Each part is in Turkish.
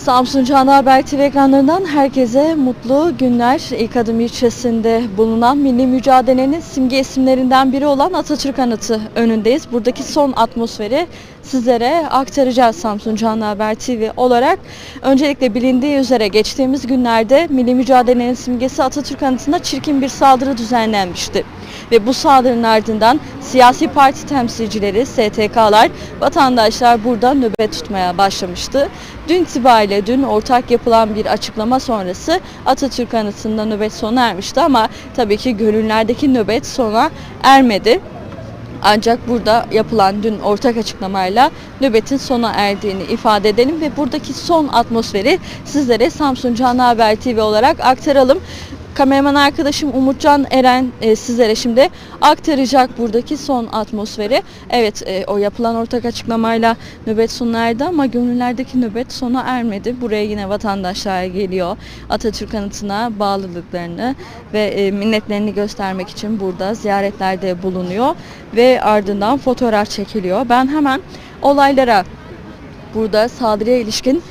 Samsun Canlı Haber TV ekranlarından herkese mutlu günler. İlk adım ilçesinde bulunan milli mücadelenin simge isimlerinden biri olan Atatürk Anıtı önündeyiz. Buradaki son atmosferi sizlere aktaracağız Samsun Canlı Haber TV olarak. Öncelikle bilindiği üzere geçtiğimiz günlerde milli mücadelenin simgesi Atatürk Anıtı'na çirkin bir saldırı düzenlenmişti. Ve bu saldırının ardından siyasi parti temsilcileri, STK'lar, vatandaşlar burada nöbet tutmaya başlamıştı. Dün itibariyle dün ortak yapılan bir açıklama sonrası Atatürk Anıtı'nda nöbet sona ermişti ama tabii ki gönüllerdeki nöbet sona ermedi. Ancak burada yapılan dün ortak açıklamayla nöbetin sona erdiğini ifade edelim ve buradaki son atmosferi sizlere Samsun Canlı Haber TV olarak aktaralım. Kameraman arkadaşım Umutcan Eren e, sizlere şimdi aktaracak buradaki son atmosferi. Evet e, o yapılan ortak açıklamayla nöbet sona erdi ama gönüllerdeki nöbet sona ermedi. Buraya yine vatandaşlar geliyor. Atatürk anıtına bağlılıklarını ve e, minnetlerini göstermek için burada ziyaretlerde bulunuyor ve ardından fotoğraf çekiliyor. Ben hemen olaylara burada saldırıya ilişkin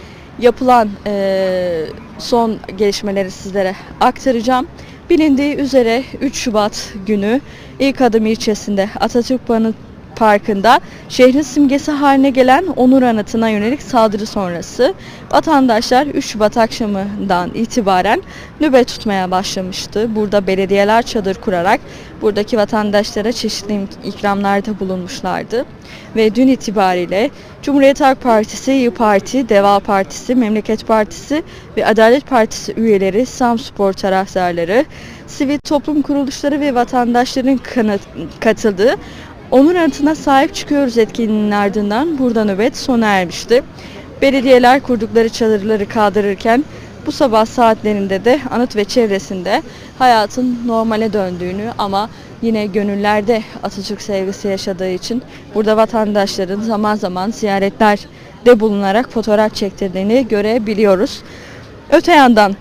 yapılan eee, son gelişmeleri sizlere aktaracağım. Bilindiği üzere 3 Şubat günü ilk adım ilçesinde Atatürk Anıt Parkı'nda şehrin simgesi haline gelen Onur Anıtı'na yönelik saldırı sonrası vatandaşlar 3 Şubat akşamından itibaren nöbet tutmaya başlamıştı. Burada belediyeler çadır kurarak buradaki vatandaşlara çeşitli ikramlarda bulunmuşlardı. Ve dün itibariyle Cumhuriyet Halk Partisi, İYİ Parti, Deva Partisi, Memleket Partisi ve Adalet Partisi üyeleri, Samspor taraftarları, sivil toplum kuruluşları ve vatandaşların kanı- katıldığı Onur Anıtı'na sahip çıkıyoruz etkinliğinin ardından burada nöbet sona ermişti. Belediyeler kurdukları çadırları kaldırırken bu sabah saatlerinde de anıt ve çevresinde hayatın normale döndüğünü ama yine gönüllerde Atatürk sevgisi yaşadığı için burada vatandaşların zaman zaman ziyaretlerde bulunarak fotoğraf çektirdiğini görebiliyoruz. Öte yandan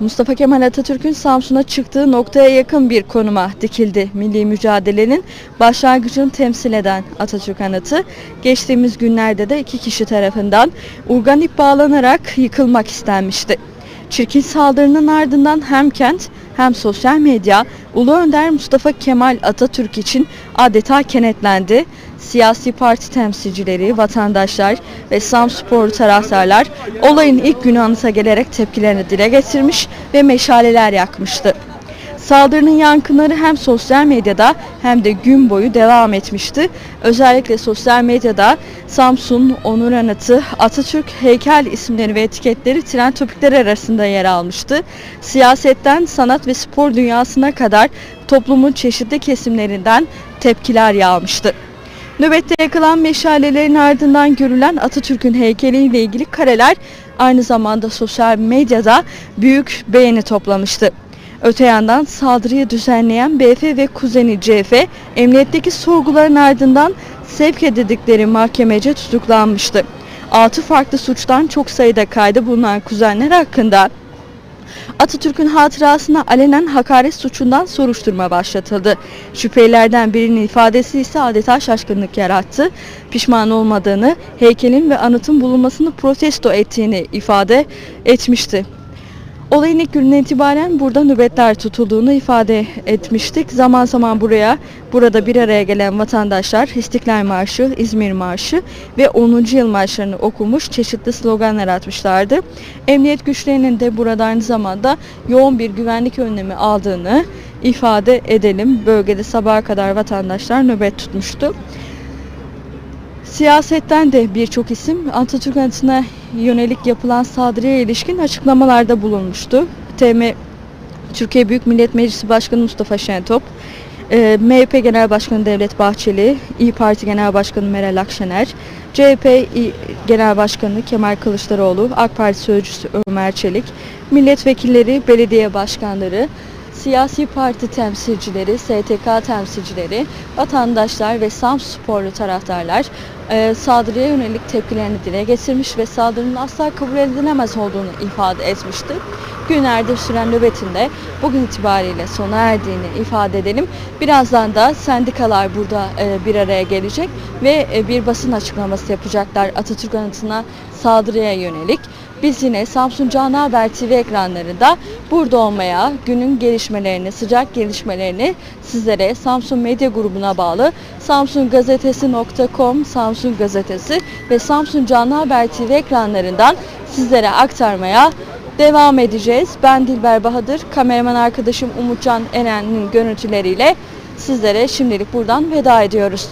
Mustafa Kemal Atatürk'ün Samsun'a çıktığı noktaya yakın bir konuma dikildi milli mücadelenin başlangıcını temsil eden Atatürk Anıtı. Geçtiğimiz günlerde de iki kişi tarafından urgan ip bağlanarak yıkılmak istenmişti. Çirkin saldırının ardından hem kent hem sosyal medya Ulu Önder Mustafa Kemal Atatürk için adeta kenetlendi. Siyasi parti temsilcileri, vatandaşlar ve Samspor taraftarlar olayın ilk günü anıta gelerek tepkilerini dile getirmiş ve meşaleler yakmıştı. Saldırının yankıları hem sosyal medyada hem de gün boyu devam etmişti. Özellikle sosyal medyada Samsun, Onur Anıtı, Atatürk heykel isimleri ve etiketleri trend topikler arasında yer almıştı. Siyasetten sanat ve spor dünyasına kadar toplumun çeşitli kesimlerinden tepkiler yağmıştı. Nöbette yakılan meşalelerin ardından görülen Atatürk'ün heykeliyle ilgili kareler aynı zamanda sosyal medyada büyük beğeni toplamıştı. Öte yandan saldırıyı düzenleyen BF ve kuzeni CF emniyetteki sorguların ardından sevk edildikleri mahkemece tutuklanmıştı. 6 farklı suçtan çok sayıda kayda bulunan kuzenler hakkında Atatürk'ün hatırasına alenen hakaret suçundan soruşturma başlatıldı. Şüphelilerden birinin ifadesi ise adeta şaşkınlık yarattı. Pişman olmadığını, heykelin ve anıtın bulunmasını protesto ettiğini ifade etmişti. Olayın ilk gününden itibaren burada nöbetler tutulduğunu ifade etmiştik. Zaman zaman buraya, burada bir araya gelen vatandaşlar İstiklal Marşı, İzmir Marşı ve 10. yıl marşlarını okumuş, çeşitli sloganlar atmışlardı. Emniyet güçlerinin de burada aynı zamanda yoğun bir güvenlik önlemi aldığını ifade edelim. Bölgede sabaha kadar vatandaşlar nöbet tutmuştu. Siyasetten de birçok isim Atatürk anıtına yönelik yapılan saldırıya ilişkin açıklamalarda bulunmuştu. TM Türkiye Büyük Millet Meclisi Başkanı Mustafa Şentop, e, MHP Genel Başkanı Devlet Bahçeli, İyi Parti Genel Başkanı Meral Akşener, CHP Genel Başkanı Kemal Kılıçdaroğlu, AK Parti Sözcüsü Ömer Çelik, milletvekilleri, belediye başkanları, siyasi parti temsilcileri, STK temsilcileri, vatandaşlar ve Samsporlu taraftarlar e, saldırıya yönelik tepkilerini dile getirmiş ve saldırının asla kabul edilemez olduğunu ifade etmişti. günlerdir süren nöbetinde bugün itibariyle sona erdiğini ifade edelim. Birazdan da sendikalar burada e, bir araya gelecek ve e, bir basın açıklaması yapacaklar Atatürk anıtına saldırıya yönelik. Biz yine Samsun Canı Haber TV ekranlarında burada olmaya, günün gelişmelerini, sıcak gelişmelerini sizlere Samsun Medya Grubu'na bağlı samsungazetesi.com, Samsun Gazetesi ve Samsun Canlı TV ekranlarından sizlere aktarmaya devam edeceğiz. Ben Dilber Bahadır, kameraman arkadaşım Umutcan Eren'in görüntüleriyle sizlere şimdilik buradan veda ediyoruz.